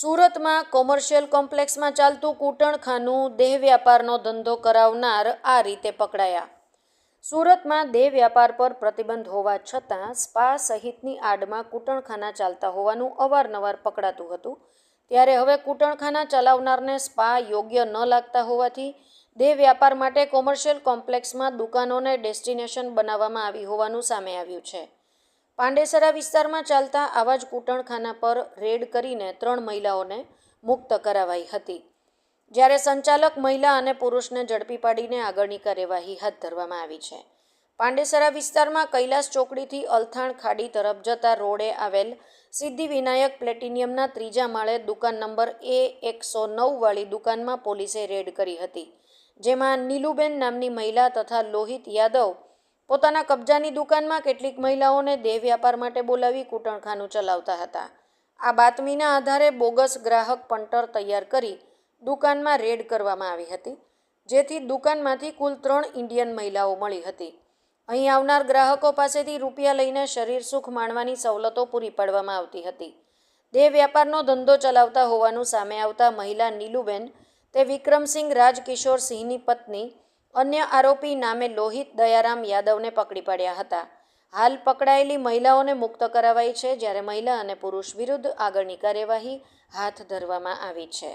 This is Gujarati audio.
સુરતમાં કોમર્શિયલ કોમ્પ્લેક્સમાં ચાલતું કૂટણખાનું દેહ વ્યાપારનો ધંધો કરાવનાર આ રીતે પકડાયા. સુરતમાં દેહ વ્યાપાર પર પ્રતિબંધ હોવા છતાં સ્પા સહિતની આડમાં કૂટણખાના ચાલતા હોવાનું અવારનવાર પકડાતું હતું. ત્યારે હવે કૂટણખાના ચલાવનારને સ્પા યોગ્ય ન લાગતા હોવાથી દેહ વ્યાપાર માટે કોમર્શિયલ કોમ્પ્લેક્સમાં દુકાનોને ડેસ્ટિનેશન બનાવવામાં આવી હોવાનું સામે આવ્યું છે. પાંડેસરા વિસ્તારમાં ચાલતા આવા જ કૂટણખાના પર રેડ કરીને ત્રણ મહિલાઓને મુક્ત કરાવાઈ હતી. જ્યારે સંચાલક મહિલા અને પુરુષને ઝડપી પાડીને આગળની કાર્યવાહી હાથ ધરવામાં આવી છે. પાંડેસરા વિસ્તારમાં કૈલાસ ચોકડીથી અલથાણ ખાડી તરફ જતા રોડે આવેલ સિદ્ધિ વિનાયક પ્લેટિનિયમના ત્રીજા માળે દુકાન નંબર એ એકસો નવવાળી દુકાનમાં પોલીસે રેડ કરી હતી, જેમાં નીલુબેન નામની મહિલા તથા લોહિત યાદવ પોતાના કબજાની દુકાનમાં કેટલીક મહિલાઓને દેહ વ્યાપાર માટે બોલાવી કૂટણખાનું ચલાવતા હતા. આ બાતમીના આધારે બોગસ ગ્રાહક પંટર તૈયાર કરી દુકાનમાં રેડ કરવામાં આવી હતી, જેથી દુકાનમાંથી કુલ ત્રણ ઇન્ડિયન મહિલાઓ મળી હતી. અહીં આવનાર ગ્રાહકો પાસેથી રૂપિયા લઈને શરીર સુખ માણવાની સવલતો પૂરી પાડવામાં આવતી હતી. દેહ વ્યાપારનો ધંધો ચલાવતા હોવાનું સામે આવતા મહિલા નીલુબેન, તે વિક્રમસિંહ રાજકિશોર સિંહની પત્ની અન્ય આરોપી નામે લોહિત દયારામ યાદવને પકડી પાડ્યા હતા. હાલ પકડાયેલી મહિલાઓને મુક્ત કરાવાઈ છે, જ્યારે મહિલા અને પુરુષ વિરુદ્ધ આગળની કાર્યવાહી હાથ ધરવામાં આવી છે.